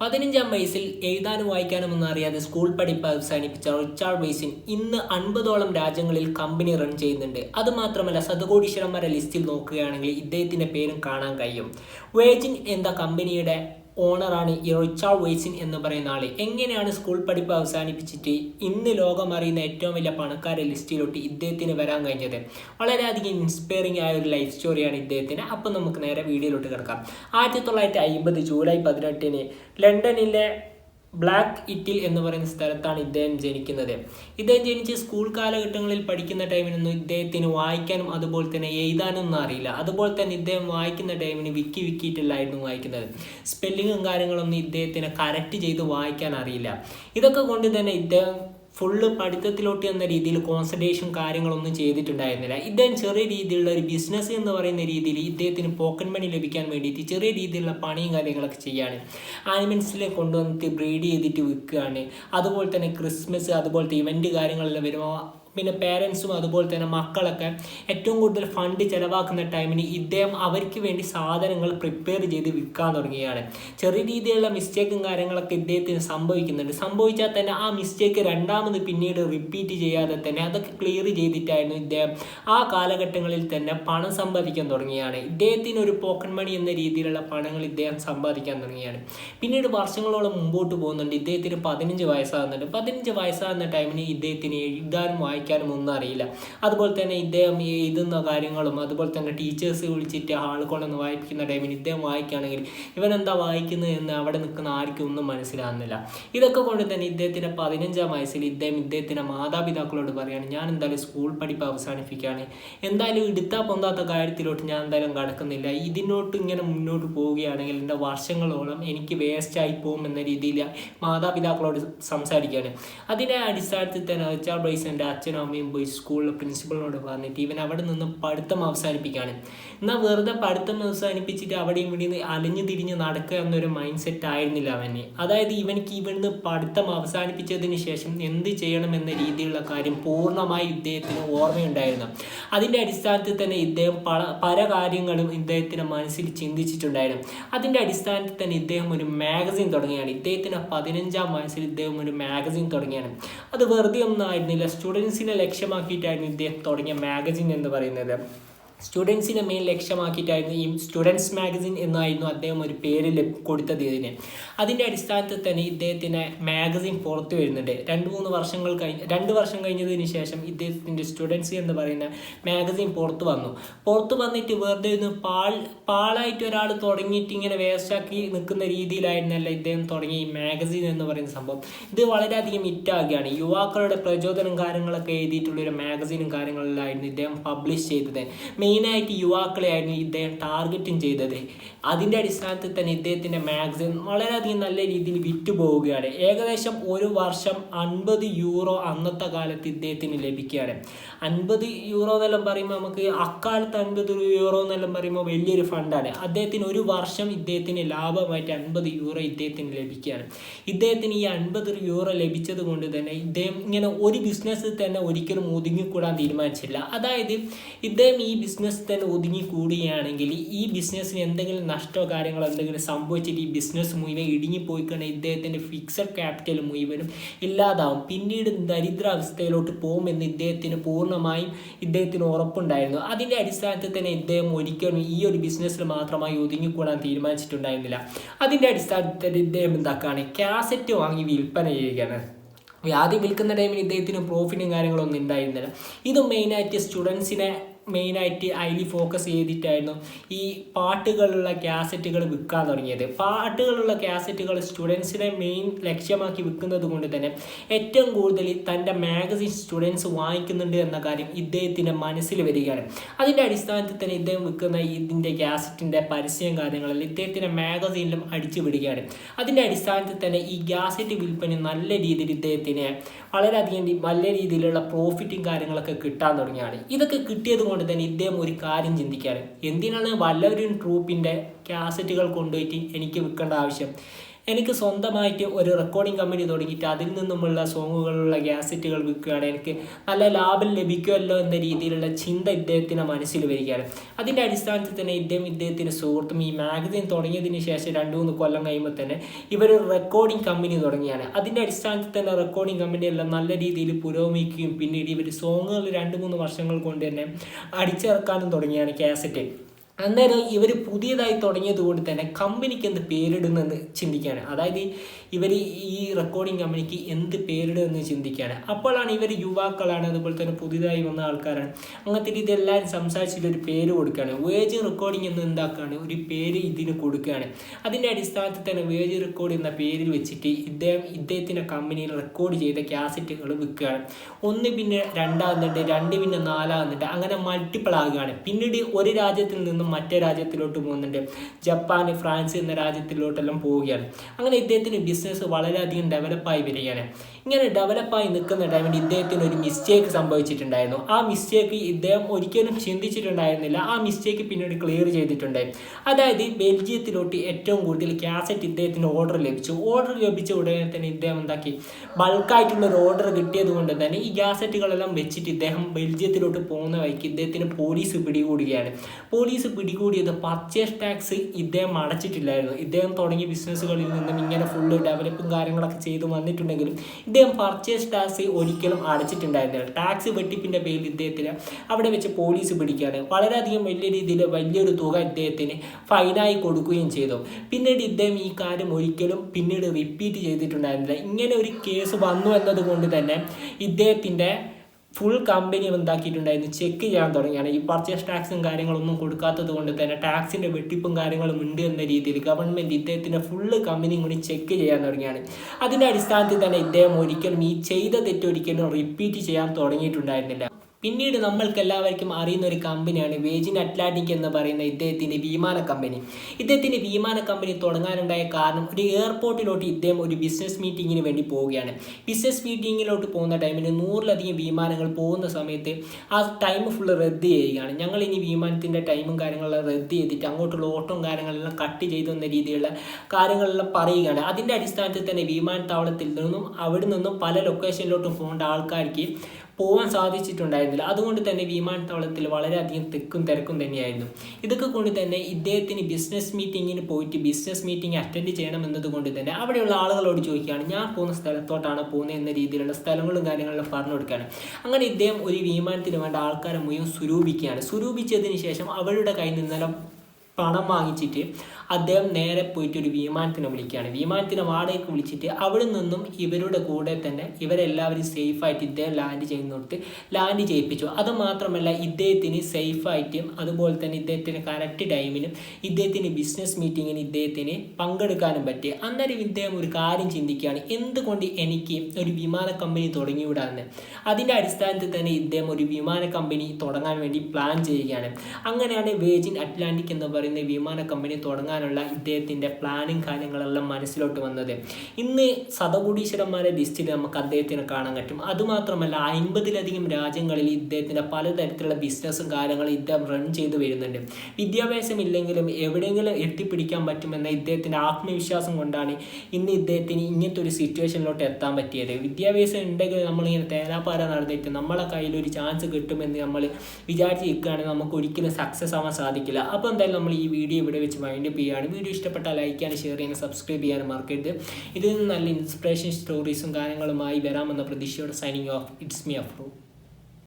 പതിനഞ്ചാം വയസ്സിൽ എഴുതാനും വായിക്കാനും ഒന്നും അറിയാതെ സ്കൂൾ പഠിപ്പ് അവസാനിപ്പിച്ച റിച്ചാർഡ് ബേസിൻ ഇന്ന് അൻപതോളം രാജ്യങ്ങളിൽ കമ്പനി റൺ ചെയ്യുന്നുണ്ട്. അതുമാത്രമല്ല ശതകോടീശ്വരന്മാരുടെ ലിസ്റ്റിൽ നോക്കുകയാണെങ്കിൽ ഇദ്ദേഹത്തിന്റെ പേരും കാണാൻ കഴിയും. വേജിൻ എന്ന കമ്പനിയുടെ ഓണറാണ് ഈ റിച്ചാർഡ് വെയ്സിൻ എന്ന് പറയുന്ന ആൾ. എങ്ങനെയാണ് സ്കൂൾ പഠിപ്പ് അവസാനിപ്പിച്ചിട്ട് ഇന്ന് ലോകം അറിയുന്ന ഏറ്റവും വലിയ പണക്കാരെ ലിസ്റ്റിലോട്ട് ഇദ്ദേഹത്തിന് വരാൻ കഴിഞ്ഞത്? വളരെയധികം ഇൻസ്പയറിംഗ് ആയ ഒരു ലൈഫ് സ്റ്റോറിയാണ് ഇദ്ദേഹത്തിന്. അപ്പം നമുക്ക് നേരെ വീഡിയോയിലോട്ട് കിടക്കാം. ആയിരത്തി തൊള്ളായിരത്തി അമ്പത് ജൂലൈ പതിനെട്ടിന് ലണ്ടനിലെ ബ്ലാക്ക് ഇറ്റിൽ എന്ന് പറയുന്ന സ്ഥലത്താണ് ഇദ്ദേഹം ജനിക്കുന്നത്. ഇദ്ദേഹം ജനിച്ച് സ്കൂൾ കാലഘട്ടങ്ങളിൽ പഠിക്കുന്ന ടൈമിനൊന്നും ഇദ്ദേഹത്തിന് വായിക്കാനും അതുപോലെ തന്നെ എഴുതാനും ഒന്നും അറിയില്ല. അതുപോലെ തന്നെ ഇദ്ദേഹം വായിക്കുന്ന ടൈമിന് വിക്കി വിക്കിയിട്ടില്ലായിരുന്നു വായിക്കുന്നത്. സ്പെല്ലിങ്ങും കാര്യങ്ങളൊന്നും ഇദ്ദേഹത്തിന് കറക്റ്റ് ചെയ്ത് വായിക്കാൻ അറിയില്ല. ഇതൊക്കെ കൊണ്ട് തന്നെ ഇദ്ദേഹം ഫുള്ള് പഠിത്തത്തിലോട്ട് എന്ന രീതിയിൽ കോൺസെൻട്രേഷൻ കാര്യങ്ങളൊന്നും ചെയ്തിട്ടുണ്ടായിരുന്നില്ല. ഇദ്ദേഹം ചെറിയ രീതിയിലുള്ള ഒരു ബിസിനസ് എന്ന് പറയുന്ന രീതിയിൽ ഇദ്ദേഹത്തിന് പോക്കൻ മണി ലഭിക്കാൻ വേണ്ടിയിട്ട് ചെറിയ രീതിയിലുള്ള പണിയും കാര്യങ്ങളൊക്കെ ചെയ്യാണ്. ആനിമൽസിനെ കൊണ്ടുവന്നിട്ട് ബ്രീഡ് ചെയ്തിട്ട് വിൽക്കുകയാണ്. അതുപോലെ തന്നെ ക്രിസ്മസ് അതുപോലത്തെ ഇവന്റ് കാര്യങ്ങളെല്ലാം വരുമ്പോൾ പിന്നെ പേരൻസും അതുപോലെ തന്നെ മക്കളൊക്കെ ഏറ്റവും കൂടുതൽ ഫണ്ട് ചിലവാക്കുന്ന ടൈമിന് ഇദ്ദേഹം അവർക്ക് വേണ്ടി സാധനങ്ങൾ പ്രിപ്പയർ ചെയ്ത് വിൽക്കാൻ തുടങ്ങിയാണ് ചെറിയ രീതിയിലുള്ള മിസ്റ്റേക്കും കാര്യങ്ങളൊക്കെ ഇദ്ദേഹത്തിന് സംഭവിക്കുന്നുണ്ട്. സംഭവിച്ചാൽ തന്നെ ആ മിസ്റ്റേക്ക് രണ്ടാമത് പിന്നീട് റിപ്പീറ്റ് ചെയ്യാതെ തന്നെ അതൊക്കെ ക്ലിയർ ചെയ്തിട്ടായിരുന്നു ഇദ്ദേഹം ആ കാലഘട്ടങ്ങളിൽ തന്നെ പണം സമ്പാദിക്കാൻ തുടങ്ങിയാണ്. ഇദ്ദേഹത്തിന് ഒരു പോക്കറ്റ് മണി എന്ന രീതിയിലുള്ള പണങ്ങൾ ഇദ്ദേഹം സമ്പാദിക്കാൻ തുടങ്ങിയാണ്. പിന്നീട് വർഷങ്ങളോളം മുമ്പോട്ട് പോകുന്നുണ്ട്. ഇദ്ദേഹത്തിന് പതിനഞ്ച് വയസ്സാകുന്നുണ്ട്. പതിനഞ്ച് വയസ്സാകുന്ന ടൈമിന് ഇദ്ദേഹത്തിന് എഴുതാനും ഒന്നും അറിയില്ല. അതുപോലെ തന്നെ ഇദ്ദേഹം എഴുതുന്ന കാര്യങ്ങളും അതുപോലെ തന്നെ ടീച്ചേഴ്സ് വിളിച്ചിട്ട് ആൾ കൊണ്ടൊന്ന് വായിപ്പിക്കുന്ന ടൈമിന് ഇദ്ദേഹം വായിക്കുകയാണെങ്കിൽ ഇവൻ എന്താ വായിക്കുന്നത് എന്ന് അവിടെ നിൽക്കുന്ന ആർക്കും ഒന്നും മനസ്സിലാകുന്നില്ല ഇതൊക്കെ കൊണ്ട് തന്നെ ഇദ്ദേഹത്തിന്റെ പതിനഞ്ചാം വയസ്സിൽ ഇദ്ദേഹം ഇദ്ദേഹത്തിന്റെ മാതാപിതാക്കളോട് പറയാണ് ഞാൻ എന്തായാലും സ്കൂൾ പഠിപ്പ് അവസാനിപ്പിക്കുകയാണ്. എന്തായാലും എടുത്താൽ പൊന്താത്ത കാര്യത്തിലോട്ട് ഞാൻ എന്തായാലും കടക്കുന്നില്ല. ഇതിനോട്ട് ഇങ്ങനെ മുന്നോട്ട് പോവുകയാണെങ്കിൽ എന്റെ വർഷങ്ങളോളം എനിക്ക് വേസ്റ്റായി പോകും എന്ന രീതിയിൽ മാതാപിതാക്കളോട് സംസാരിക്കുകയാണ്. അതിനെ അടിസ്ഥാനത്തിൽ തന്നെ റിച്ചാർഡ് ബ്രൈസ് എന്റെ അച്ഛനും അമ്മയും പോയി സ്കൂളിലെ പ്രിൻസിപ്പളിനോട് പറഞ്ഞിട്ട് ഇവൻ അവിടെ നിന്ന് പഠിത്തം അവസാനിപ്പിക്കുകയാണ്. എന്നാൽ വെറുതെ പഠിത്തം അവസാനിപ്പിച്ചിട്ട് അവിടെയും ഇവിടെ നിന്ന് അലഞ്ഞു തിരിഞ്ഞ് നടക്കുക എന്നൊരു മൈൻഡ് സെറ്റ് ആയിരുന്നില്ല അവന്. അതായത് ഇവനിക്ക് ഇവിടുന്ന് പഠിത്തം അവസാനിപ്പിച്ചതിന് ശേഷം എന്ത് ചെയ്യണം എന്ന രീതിയിലുള്ള കാര്യം പൂർണമായി ഇദ്ദേഹത്തിന് ഓർമ്മയുണ്ടായിരുന്നു. അതിന്റെ അടിസ്ഥാനത്തിൽ തന്നെ ഇദ്ദേഹം പല പല കാര്യങ്ങളും ഇദ്ദേഹത്തിന്റെ മനസ്സിൽ ചിന്തിച്ചിട്ടുണ്ടായിരുന്നു. അതിന്റെ അടിസ്ഥാനത്തിൽ തന്നെ ഇദ്ദേഹം ഒരു മാഗസിൻ തുടങ്ങിയാണ്. ഇദ്ദേഹത്തിന്റെ പതിനഞ്ചാം വയസ്സിൽ ഇദ്ദേഹം ഒരു മാഗസിൻ തുടങ്ങിയാണ്. അത് വെറുതെ ഒന്നും ആയിരുന്നില്ല. സ്റ്റുഡൻസിനെ ലക്ഷ്യമാക്കിയിട്ടായിരുന്നു ഇദ്ദേഹം തുടങ്ങിയ മാഗസിൻ എന്ന് പറയുന്നത്. സ്റ്റുഡൻസിനെ മെയിൻ ലക്ഷ്യമാക്കിയിട്ടായിരുന്നു ഈ സ്റ്റുഡൻസ് മാഗസിൻ എന്നായിരുന്നു അദ്ദേഹം ഒരു പേര് കൊടുത്തത് ഇതിന്. അതിന്റെ അടിസ്ഥാനത്തിൽ തന്നെ ഇദ്ദേഹത്തിന് മാഗസിൻ പുറത്തു വരുന്നുണ്ട്. രണ്ട് മൂന്ന് വർഷങ്ങൾ കഴിഞ്ഞ് രണ്ട് വർഷം കഴിഞ്ഞതിന് ശേഷം ഇദ്ദേഹത്തിന്റെ സ്റ്റുഡൻസ് എന്ന് പറയുന്ന മാഗസിൻ പുറത്തു വന്നു. പുറത്തു വന്നിട്ട് വെറുതെ ഒന്ന് പാൾ പാളായിട്ട് ഒരാൾ തുടങ്ങിയിട്ട് ഇങ്ങനെ വേസ്റ്റാക്കി നിൽക്കുന്ന രീതിയിലായിരുന്നല്ല ഇദ്ദേഹം തുടങ്ങിയ ഈ മാഗസിൻ എന്ന് പറയുന്ന സംഭവം. ഇത് വളരെയധികം ഹിറ്റാകുകയാണ്. യുവാക്കളുടെ പ്രചോദനം കാര്യങ്ങളൊക്കെ എഴുതിയിട്ടുള്ള ഒരു മാഗസിനും കാര്യങ്ങളിലായിരുന്നു ഇദ്ദേഹം പബ്ലിഷ് ചെയ്തത്. മെയിനായിട്ട് യുവാക്കളെയായിരുന്നു ഇദ്ദേഹം ടാർഗറ്റും ചെയ്തത്. അതിന്റെ അടിസ്ഥാനത്തിൽ തന്നെ ഇദ്ദേഹത്തിന്റെ മാഗസിൻ വളരെയധികം നല്ല രീതിയിൽ വിറ്റ് പോവുകയാണ്. ഏകദേശം ഒരു വർഷം അൻപത് യൂറോ അന്നത്തെ കാലത്ത് ഇദ്ദേഹത്തിന് ലഭിക്കുകയാണ്. അൻപത് യൂറോ എന്നെല്ലാം പറയുമ്പോൾ നമുക്ക് അക്കാലത്ത് അൻപത് യൂറോ എന്നെല്ലാം പറയുമ്പോൾ വലിയൊരു ഫണ്ടാണ് അദ്ദേഹത്തിന് ഒരു വർഷം ഇദ്ദേഹത്തിന് ലാഭമായിട്ട് അൻപത് യൂറോ ഇദ്ദേഹത്തിന് ലഭിക്കുകയാണ്. ഇദ്ദേഹത്തിന് ഈ അൻപത് യൂറോ ലഭിച്ചത് കൊണ്ട് തന്നെ ഇദ്ദേഹം ഇങ്ങനെ ഒരു ബിസിനസ്സിൽ തന്നെ ഒരിക്കലും ഒതുങ്ങിക്കൂടാൻ തീരുമാനിച്ചില്ല. അതായത് ഇദ്ദേഹം ഈ ബിസിനസ് തന്നെ ഒതുങ്ങി കൂടുകയാണെങ്കിൽ ഈ ബിസിനസ്സിന് എന്തെങ്കിലും നഷ്ടമോ കാര്യങ്ങളോ എന്തെങ്കിലും സംഭവിച്ചിട്ട് ഈ ബിസിനസ് മുഴുവൻ ഇടുങ്ങിപ്പോയി കഴിഞ്ഞാൽ ഇദ്ദേഹത്തിന്റെ ഫിക്സഡ് ക്യാപിറ്റൽ മുഴുവനും ഇല്ലാതാവും. പിന്നീട് ദരിദ്രാവസ്ഥയിലോട്ട് പോകുമെന്ന് ഇദ്ദേഹത്തിന് പൂർണമായും ഇദ്ദേഹത്തിന് ഉറപ്പുണ്ടായിരുന്നു. അതിന്റെ അടിസ്ഥാനത്തിൽ തന്നെ ഇദ്ദേഹം ഒരിക്കലും ഈ ഒരു ബിസിനസ്സിൽ മാത്രമായി ഒതുങ്ങിക്കൂടാൻ തീരുമാനിച്ചിട്ടുണ്ടായിരുന്നില്ല. അതിന്റെ അടിസ്ഥാനത്തിൽ ഇദ്ദേഹം എന്താക്കാണ്? കാസറ്റ് വാങ്ങി വിൽപ്പന ചെയ്യുകയാണ്. ആദ്യം വിൽക്കുന്ന ടൈമിൽ ഇദ്ദേഹത്തിന് പ്രോഫിറ്റും കാര്യങ്ങളൊന്നും ഉണ്ടായിരുന്നില്ല. ഇത് മെയിനായിട്ട് സ്റ്റുഡൻസിനെ മെയിനായിട്ട് അതിൽ ഫോക്കസ് ചെയ്തിട്ടായിരുന്നു ഈ പാട്ടുകളുള്ള കാസറ്റുകൾ വിൽക്കാൻ തുടങ്ങിയത്. പാട്ടുകളുള്ള കാസറ്റുകൾ സ്റ്റുഡൻസിനെ മെയിൻ ലക്ഷ്യമാക്കി വിൽക്കുന്നത് കൊണ്ട് തന്നെ ഏറ്റവും കൂടുതൽ തന്റെ മാഗസിൻ സ്റ്റുഡൻസ് വാങ്ങിക്കുന്നുണ്ട് എന്ന കാര്യം ഇദ്ദേഹത്തിന്റെ മനസ്സിൽ വരികയാണ്. അതിന്റെ അടിസ്ഥാനത്തിൽ തന്നെ ഇദ്ദേഹം വിൽക്കുന്ന ഇതിന്റെ കാസറ്റിന്റെ പരസ്യം കാര്യങ്ങളിൽ ഇദ്ദേഹത്തിന്റെ മാഗസീനിലും അടിച്ചു വിടുകയാണ്. അതിന്റെ അടിസ്ഥാനത്തിൽ തന്നെ ഈ ഗ്യാസറ്റ് വിൽപ്പന നല്ല രീതിയിൽ ഇദ്ദേഹത്തിന് വളരെയധികം നല്ല രീതിയിലുള്ള പ്രോഫിറ്റും കാര്യങ്ങളൊക്കെ കിട്ടാൻ തുടങ്ങിയാണ്. ഇതൊക്കെ കിട്ടിയത് കൊണ്ട് തന്നെ ഇദ്ദേഹം ഒരു കാര്യം ചിന്തിക്കാറ്. എന്തിനാണ് വല്ലവരും ട്രൂപ്പിന്റെ കാസറ്റുകൾ കൊണ്ടുപോയിട്ട് എനിക്ക് വിൽക്കേണ്ട ആവശ്യം? എനിക്ക് സ്വന്തമായിട്ട് ഒരു റെക്കോർഡിംഗ് കമ്പനി തുടങ്ങിയിട്ട് അതിൽ നിന്നുമുള്ള സോങ്ങുകളുള്ള ഗ്യാസറ്റുകൾ വിൽക്കുകയാണ്. എനിക്ക് നല്ല ലാഭം ലഭിക്കുമല്ലോ എന്ന രീതിയിലുള്ള ചിന്ത ഇദ്ദേഹത്തിന്റെ മനസ്സിൽ വരികയാണ്. അതിന്റെ അടിസ്ഥാനത്തിൽ തന്നെ ഇദ്ദേഹം ഇദ്ദേഹത്തിന്റെ സുഹൃത്തും ഈ മാഗസിൻ തുടങ്ങിയതിന് ശേഷം രണ്ട് മൂന്ന് കൊല്ലം കഴിയുമ്പോൾ തന്നെ ഇവർ റെക്കോർഡിംഗ് കമ്പനി തുടങ്ങിയാണ്. അതിന്റെ അടിസ്ഥാനത്തിൽ തന്നെ റെക്കോർഡിംഗ് കമ്പനിയെല്ലാം നല്ല രീതിയിൽ പുരോഗമിക്കുകയും പിന്നീട് ഇവർ സോങ്ങുകൾ രണ്ട് മൂന്ന് വർഷങ്ങൾ കൊണ്ട് തന്നെ അടിച്ചിറക്കാനും തുടങ്ങിയാണ് കാസറ്റ് അന്നേരം ഇവർ പുതിയതായി തുടങ്ങിയത് കൊണ്ട് തന്നെ കമ്പനിക്ക് എന്ത് പേരിടുന്നെന്ന് ചിന്തിക്കുകയാണ് അതായത് ഇവർ ഈ റെക്കോർഡിംഗ് കമ്പനിക്ക് എന്ത് പേരിടുമെന്ന് ചിന്തിക്കുകയാണ് അപ്പോഴാണ് ഇവർ യുവാക്കളാണ് അതുപോലെ തന്നെ പുതിയതായി വന്ന ആൾക്കാരാണ്. അങ്ങനത്തെ രീതി എല്ലാവരും സംസാരിച്ചിട്ട് ഒരു പേര് കൊടുക്കുകയാണ്. വേജ് റെക്കോർഡിംഗ് എന്ന് എന്താക്കുകയാണ് ഒരു പേര് ഇതിന് കൊടുക്കുകയാണ്. അതിന്റെ അടിസ്ഥാനത്തിൽ തന്നെ വേജ് റെക്കോർഡ് എന്ന പേരിൽ വെച്ചിട്ട് ഇദ്ദേഹം ഇദ്ദേഹത്തിന്റെ കമ്പനിയിൽ റെക്കോർഡ് ചെയ്ത ക്യാസറ്റുകൾ വിൽക്കുകയാണ്. ഒന്ന് പിന്നെ രണ്ടാകുന്നുണ്ട് രണ്ട് പിന്നെ നാലാകുന്നുണ്ട് അങ്ങനെ മൾട്ടിപ്പിൾ ആകുകയാണ്. പിന്നീട് ഒരു രാജ്യത്തിൽ നിന്നും മറ്റേ രാജ്യത്തിലോട്ട് പോകുന്നുണ്ട്. ജപ്പാൻ ഫ്രാൻസ് എന്ന രാജ്യത്തിലോട്ടെല്ലാം പോവുകയാണ്. അങ്ങനെ ഇദ്ദേഹത്തിന് ബിസിനസ് വളരെയധികം ഡെവലപ്പായി വരികയാണ്. ഇങ്ങനെ ഡെവലപ്പായി നിൽക്കുന്ന ടൈമിൽ ഇദ്ദേഹത്തിന് ഒരു മിസ്റ്റേക്ക് സംഭവിച്ചിട്ടുണ്ടായിരുന്നു. ആ മിസ്റ്റേക്ക് ഇദ്ദേഹം ഒരിക്കലും ചിന്തിച്ചിട്ടുണ്ടായിരുന്നില്ല. ആ മിസ്റ്റേക്ക് പിന്നീട് ക്ലിയർ ചെയ്തിട്ടുണ്ട്. അതായത് ബെൽജിയത്തിലോട്ട് ഏറ്റവും കൂടുതൽ കാസറ്റ് ഇദ്ദേഹത്തിന് ഓർഡർ ലഭിച്ചു. ഓർഡർ ലഭിച്ച ഉടനെ തന്നെ ഇദ്ദേഹം എന്താക്കി? ബൾക്കായിട്ടുള്ള ഒരു ഓർഡർ കിട്ടിയത് കൊണ്ട് തന്നെ ഈ ഗ്യാസറ്റുകളെല്ലാം വെച്ചിട്ട് ഇദ്ദേഹം ബെൽജിയത്തിലോട്ട് പോകുന്ന വഴിക്ക് ഇദ്ദേഹത്തിന് പോലീസ് പിടികൂടുകയാണ്. പോലീസ് പിടികൂടിയത് പർച്ചേസ് ടാക്സ് ഇദ്ദേഹം അടച്ചിട്ടില്ലായിരുന്നു. ഇദ്ദേഹം തുടങ്ങിയ ബിസിനസ്സുകളിൽ നിന്നും ഇങ്ങനെ ഫുള്ള് ഡെവലപ്പും കാര്യങ്ങളൊക്കെ ചെയ്തു വന്നിട്ടുണ്ടെങ്കിലും ഇദ്ദേഹം പർച്ചേസ് ടാക്സ് ഒരിക്കലും അടച്ചിട്ടുണ്ടായിരുന്നില്ല. ടാക്സ് വെട്ടിപ്പിന്റെ പേരിൽ ഇദ്ദേഹത്തിന് അവിടെ വെച്ച് പോലീസ് പിടിക്കുകയാണ്. വളരെയധികം വലിയ രീതിയിൽ വലിയൊരു തുക ഇദ്ദേഹത്തിന് ഫൈനായി കൊടുക്കുകയും ചെയ്തു. പിന്നീട് ഇദ്ദേഹം ഈ കാര്യം ഒരിക്കലും പിന്നീട് റിപ്പീറ്റ് ചെയ്തിട്ടുണ്ടായിരുന്നില്ല. ഇങ്ങനെ ഒരു കേസ് വന്നു എന്നതുകൊണ്ട് തന്നെ ഇദ്ദേഹത്തിന്റെ ഫുൾ കമ്പനി എന്താക്കിയിട്ടുണ്ടായിരുന്നു ചെക്ക് ചെയ്യാൻ തുടങ്ങിയാണ്. ഈ പർച്ചേസ് ടാക്സും കാര്യങ്ങളൊന്നും കൊടുക്കാത്തത് കൊണ്ട് തന്നെ ടാക്സിന്റെ വെട്ടിപ്പും കാര്യങ്ങളും ഉണ്ട് എന്ന രീതിയിൽ ഗവൺമെന്റ് ഇദ്ദേഹത്തിന്റെ ഫുള്ള് കമ്പനിയും കൂടി ചെക്ക് ചെയ്യാൻ തുടങ്ങിയാണ്. അതിന്റെ അടിസ്ഥാനത്തിൽ തന്നെ ഇദ്ദേഹം ഒരിക്കലും ഈ ചെയ്ത തെറ്റ് ഒരിക്കലും റിപ്പീറ്റ് ചെയ്യാൻ തുടങ്ങിയിട്ടുണ്ടായിരുന്നില്ല. പിന്നീട് നമ്മൾക്ക് എല്ലാവർക്കും അറിയുന്ന ഒരു കമ്പനിയാണ് വേജിൻ അറ്റ്ലാന്റിക് എന്ന് പറയുന്ന ഇദ്ദേഹത്തിന്റെ വിമാന കമ്പനി. ഇദ്ദേഹത്തിന്റെ വിമാന കമ്പനി തുടങ്ങാനുണ്ടായ കാരണം ഒരു എയർപോർട്ടിലോട്ട് ഇദ്ദേഹം ഒരു ബിസിനസ് മീറ്റിങ്ങിന് വേണ്ടി പോവുകയാണ്. ബിസിനസ് മീറ്റിങ്ങിലോട്ട് പോകുന്ന ടൈമിൽ നൂറിലധികം വിമാനങ്ങൾ പോകുന്ന സമയത്ത് ആ ടൈം ഫുൾ റദ്ദ് ചെയ്യുകയാണ്. ഞങ്ങൾ ഇനി വിമാനത്തിന്റെ ടൈമും കാര്യങ്ങളെല്ലാം റദ്ദ് ചെയ്തിട്ട് അങ്ങോട്ടുള്ള ഓട്ടവും കാര്യങ്ങളെല്ലാം കട്ട് ചെയ്തു എന്ന രീതിയിലുള്ള കാര്യങ്ങളെല്ലാം പറയുകയാണ്. അതിന്റെ അടിസ്ഥാനത്തിൽ തന്നെ വിമാനത്താവളത്തിൽ നിന്നും അവിടെ നിന്നും പല ലൊക്കേഷനിലോട്ടും പോകേണ്ട ആൾക്കാർക്ക് പോകാൻ സാധിച്ചിട്ടുണ്ടായിരുന്നില്ല. അതുകൊണ്ട് തന്നെ വിമാനത്താവളത്തിൽ വളരെയധികം തിക്കും തിരക്കും തന്നെയായിരുന്നു. ഇതൊക്കെ കൊണ്ട് തന്നെ ഇദ്ദേഹത്തിന് ബിസിനസ് മീറ്റിങ്ങിന് പോയിട്ട് ബിസിനസ് മീറ്റിംഗ് അറ്റൻഡ് ചെയ്യണം എന്നതുകൊണ്ട് തന്നെ അവിടെയുള്ള ആളുകളോട് ചോദിക്കുകയാണ് ഞാൻ പോകുന്ന സ്ഥലത്തോട്ടാണ് പോകുന്നത്? എന്ന രീതിയിലുള്ള സ്ഥലങ്ങളും കാര്യങ്ങളും പറഞ്ഞു കൊടുക്കുകയാണ്. അങ്ങനെ ഇദ്ദേഹം ഒരു വിമാനത്തിന് വേണ്ട ആൾക്കാരെ മുഴുവൻ സ്വരൂപിക്കുകയാണ്. സ്വരൂപിച്ചതിന് ശേഷം അവരുടെ കയ്യിൽ നിന്നെല്ലാം പണം വാങ്ങിച്ചിട്ട് അദ്ദേഹം നേരെ പോയിട്ട് ഒരു വിമാനത്തിനെ വിളിക്കുകയാണ്. വിമാനത്തിനെ വാടകയ്ക്ക് വിളിച്ചിട്ട് അവിടെ നിന്നും ഇവരുടെ കൂടെ തന്നെ ഇവരെല്ലാവരും സേഫായിട്ട് ഇദ്ദേഹം ലാൻഡ് ചെയ്യുന്നിടത്ത് ലാൻഡ് ചെയ്യിപ്പിച്ചു. അതുമാത്രമല്ല ഇദ്ദേഹത്തിന് സേഫായിട്ടും അതുപോലെ തന്നെ ഇദ്ദേഹത്തിന് കറക്റ്റ് ടൈമിനും ഇദ്ദേഹത്തിന് ബിസിനസ് മീറ്റിങ്ങിന് ഇദ്ദേഹത്തിന് പങ്കെടുക്കാനും പറ്റി. അന്നേരം ഇദ്ദേഹം ഒരു കാര്യം ചിന്തിക്കുകയാണ്. എന്തുകൊണ്ട് എനിക്ക് ഒരു വിമാന കമ്പനി തുടങ്ങിവിടാന്ന്? അതിന്റെ അടിസ്ഥാനത്തിൽ തന്നെ ഇദ്ദേഹം ഒരു വിമാന കമ്പനി തുടങ്ങാൻ വേണ്ടി പ്ലാൻ ചെയ്യുകയാണ്. അങ്ങനെയാണ് വേജിൻ അറ്റ്ലാന്റിക് എന്ന് പറയുന്ന വിമാന കമ്പനി തുടങ്ങാനുള്ള ഇദ്ദേഹത്തിന്റെ പ്ലാനിങ് കാര്യങ്ങളെല്ലാം മനസ്സിലോട്ട് വന്നത്. ഇന്ന് സതകുടീശ്വരന്മാരെ ലിസ്റ്റിൽ നമുക്ക് അദ്ദേഹത്തിന് കാണാൻ പറ്റും. അതുമാത്രമല്ല അൻപതിലധികം രാജ്യങ്ങളിൽ ഇദ്ദേഹത്തിന്റെ പലതരത്തിലുള്ള ബിസിനസ്സും കാര്യങ്ങളും ഇദ്ദേഹം റൺ ചെയ്ത് വരുന്നുണ്ട്. വിദ്യാഭ്യാസം ഇല്ലെങ്കിലും എവിടെയെങ്കിലും എത്തിപ്പിടിക്കാൻ പറ്റുമെന്ന ഇദ്ദേഹത്തിന്റെ ആത്മവിശ്വാസം കൊണ്ടാണ് ഇന്ന് ഇദ്ദേഹത്തിന് ഇങ്ങനത്തെ ഒരു സിറ്റുവേഷനിലോട്ട് എത്താൻ പറ്റിയത്. വിദ്യാഭ്യാസം ഉണ്ടെങ്കിൽ നമ്മളിങ്ങനെ തേനാപ്പാര നടന്നിട്ട് നമ്മളെ കയ്യിൽ ഒരു ചാൻസ് കിട്ടുമെന്ന് നമ്മൾ വിചാരിച്ച് നിൽക്കുകയാണെങ്കിൽ നമുക്ക് ഒരിക്കലും സക്സസ് ആവാൻ സാധിക്കില്ല. അപ്പോൾ എന്തായാലും നമ്മൾ ഈ വീഡിയോ ഇവിടെ വെച്ച് വൈൻഡ് ചെയ്യുകയാണ്. വീഡിയോ ഇഷ്ടപ്പെട്ടാൽ ലൈക്ക് ചെയ്യാനും ഷെയർ ചെയ്യാൻ സബ്സ്ക്രൈബ് ചെയ്യാൻ മറക്കരുത്. ഇതിൽ നിന്ന് നല്ല ഇൻസ്പിറേഷൻ സ്റ്റോറീസും കാര്യങ്ങളുമായി വരാമെന്ന പ്രതീക്ഷയോടെ signing off it's me Afru